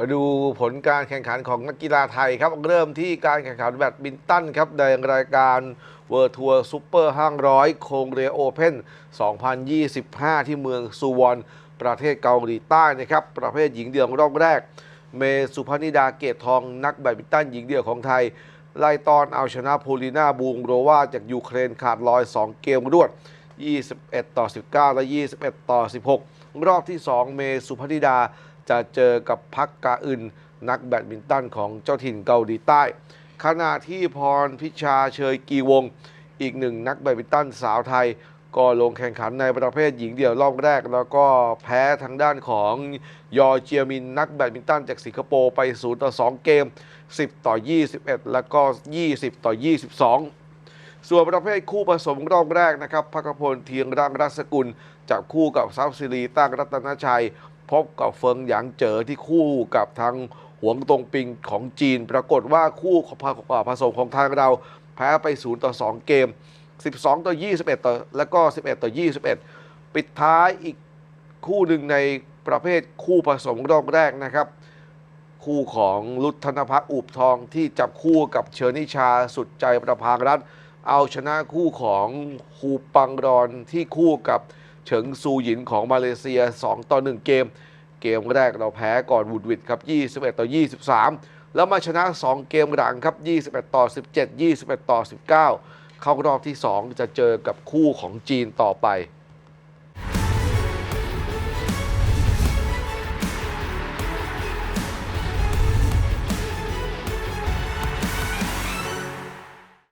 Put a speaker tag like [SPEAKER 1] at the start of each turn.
[SPEAKER 1] มาดูผลการแข่งขันของนักกีฬาไทยครับ เริ่มที่การแข่งขันแบดมินตันครับในรายการเวิร์ทัวร์ซูเปอร์500โคงเรียโอเพน2025 ที่เมืองซูวอนประเทศเกาหลีใต้นะครับ ประเภทหญิงเดี่ยวรอบแรก เมสุพนิดาเกตทองนักแบดมินตันหญิงเดี่ยวของไทย ไล่ตอนเอาชนะโพลิน่าบูงโรวาจากยูเครนขาดลอย 2 เกมรวด 21 ต่อ 19 และ 21 ต่อ 16 รอบที่ 2 เมสุพนิดา จะเจอกับพักกาอึนนักแบดมินตันของเจ้าถิ่นเกาหลีใต้ ขณะที่พรพิชาเชยกีวง อีกหนึ่งนักแบดมินตันสาวไทย ก็ลงแข่งขันในประเภทหญิงเดี่ยวรอบแรก แล้วก็แพ้ทางด้านของยอเจียมินนักแบดมินตันจากสิงคโปร์ไป 0 ต่อ 2 เกม 10 ต่อ 21 แล้วก็ 20 ต่อ 22 ส่วนประเภทคู่ผสมรอบแรกนะครับพักพลเทียงรังรัศกุลจับคู่กับซับซิรีตั้งรัตนชัย พบกับเฟิงหยางเจ๋อที่คู่กับทางหวงตงปิงของจีน ปรากฏว่าคู่ผสมของทางเราแพ้ไป 0 ต่อ 2 เกม 12 ต่อ 21 ต่อ แล้วก็ 11 ต่อ 21 ปิดท้ายอีกคู่หนึ่งในประเภทคู่ผสมรอบแรกนะครับ คู่ของลุทธนพักอุบทองที่จับคู่กับเชอร์นิชาสุดใจประพางรัฐ เอาชนะคู่ของฮูปังรอนที่คู่กับเฉิงซูหยินของมาเลเซีย 2 ต่อ 1 เกม เกมแรกเราแพ้ก่อนวูดวิดครับ 21 ต่อ 23 แล้วมาชนะ 2 เกมหลังครับ 21 ต่อ 17 21 ต่อ 19 เข้ารอบที่ 2 จะเจอกับคู่ของจีนต่อไป